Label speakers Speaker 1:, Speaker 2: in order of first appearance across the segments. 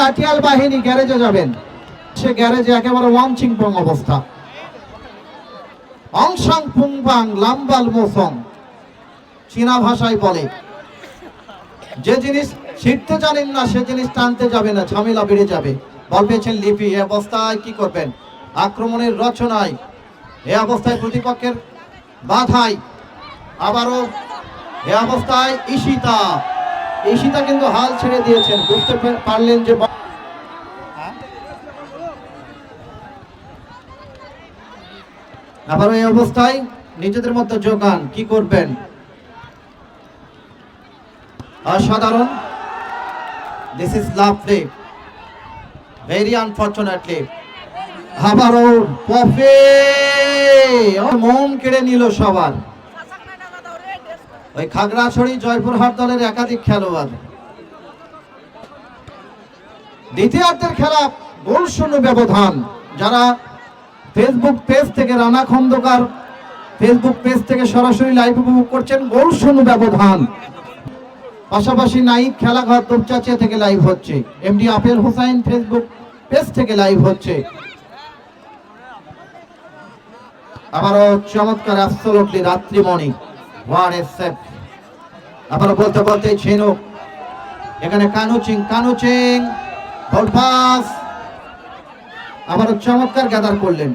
Speaker 1: লাঠিয়াল বাহিনী গ্যারেজে
Speaker 2: যাবেন। সে গ্যারেজে একেবারে ওয়ানচিং পং অবস্থা লাম্বাল চীনা ভাষায় বলে। যে জিনিস শিখতে জানেন না, সে জিনিস টানতে যাবে না, ঝামেলা বেড়ে যাবে। বল পেয়েছেন লিপি, এ অবস্থায় কি করবেন? আক্রমণের রচনায়, এ অবস্থায় প্রতিপক্ষের বাধাই আবারও এ অবস্থায় ঈশিতা। ঈশিতা কিন্তু হাল ছেড়ে দিয়েছেন, বুঝতে পারলেন যে আবারও এই অবস্থায় নিজেদের মধ্যে যোগান, কি করবেন? অসাধারণ। This is lovely very unfortunately আবারও পফে। মন কেড়ে নিল সবার। ওই খাগড়াছড়ি জয়পুরহাট দলের একাধিক খেলোয়াড়। দ্বিতীয়ার্ধের খেলা গোল শূন্য ব্যবধান। যারা ফেসবুক পেজ থেকে রানা খন্দকার ফেসবুক পেজ থেকে সরাসরি লাইভ উপভোগ করছেন, গোল শূন্য ব্যবধান। পাশাপাশি নাইব খেলাঘর তোপচাচিয়া থেকে লাইভ হচ্ছে। MD Apel Hossain Facebook page থেকে লাইভ হচ্ছে। আবারও চমৎকার অ্যাবসলুটলি রাত্রিমণি। ওয়ান এস সেভ আবারও বলতে বলতে ঝিনুক এখানে কানুচিং কানুচিং গোল পাস আবারও চমৎকার গ্যাদার করলেন।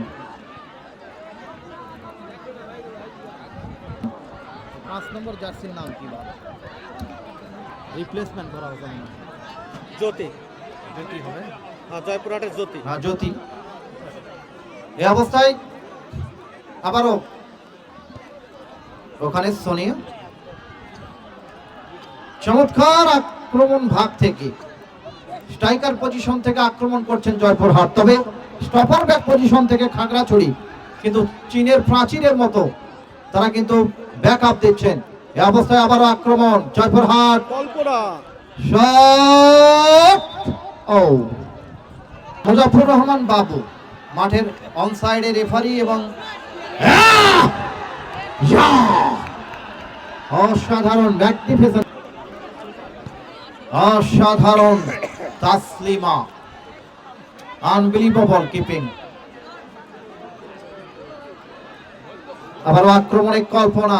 Speaker 1: পাঁচ নম্বর জার্সির নাম কি রিপ্লেসমেন্ট করা হবে
Speaker 3: জ্যোতি।
Speaker 1: কি হবে?
Speaker 3: হ্যাঁ জয়পুরহাটের জ্যোতি।
Speaker 2: হ্যাঁ, জ্যোতি। এই অবস্থায় আবারও ওখানে সোনিয়া চমৎকার আক্রমণ ভাগ থেকে। স্ট্রাইকার পজিশন থেকে আক্রমণ করছেন জয়পুরহাট তবে স্টপার ব্যাক পজিশন থেকে খাগড়াছড়ি কিন্তু চীনের প্রাচীরের মতো তারা কিন্তু ব্যাক আপ দিচ্ছেন। এই অবস্থায় আবারও আক্রমণ জয়পুরহাট ও। মুজাফর রহমান বাবু মাঠের অন সাইডে রেফারি এবং! অসাধারণ ম্যাগনিফিসেন্ট অসাধারণ তাসলিমা। আনবিলিভেবল কিপিং আবারও আক্রমণে কল্পনা।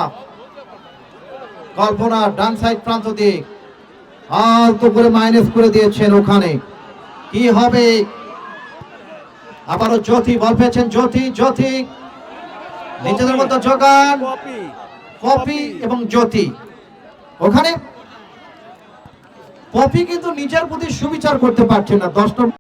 Speaker 2: কল্পনা ডান সাইড প্রান্ত দিয়ে। আলতো করে মাইনাস করে দিয়েছেন ওখানে। কি হবে? আবারও জ্যোতি, বল পেয়েছেন জ্যোতি জ্যোতি। নিজেদের মধ্যে যোগান। কপি এবং জ্যোতি। ওখানে পপি কিন্তু নিজের প্রতি সুবিচার করতে পারছে না। দশ নম্বর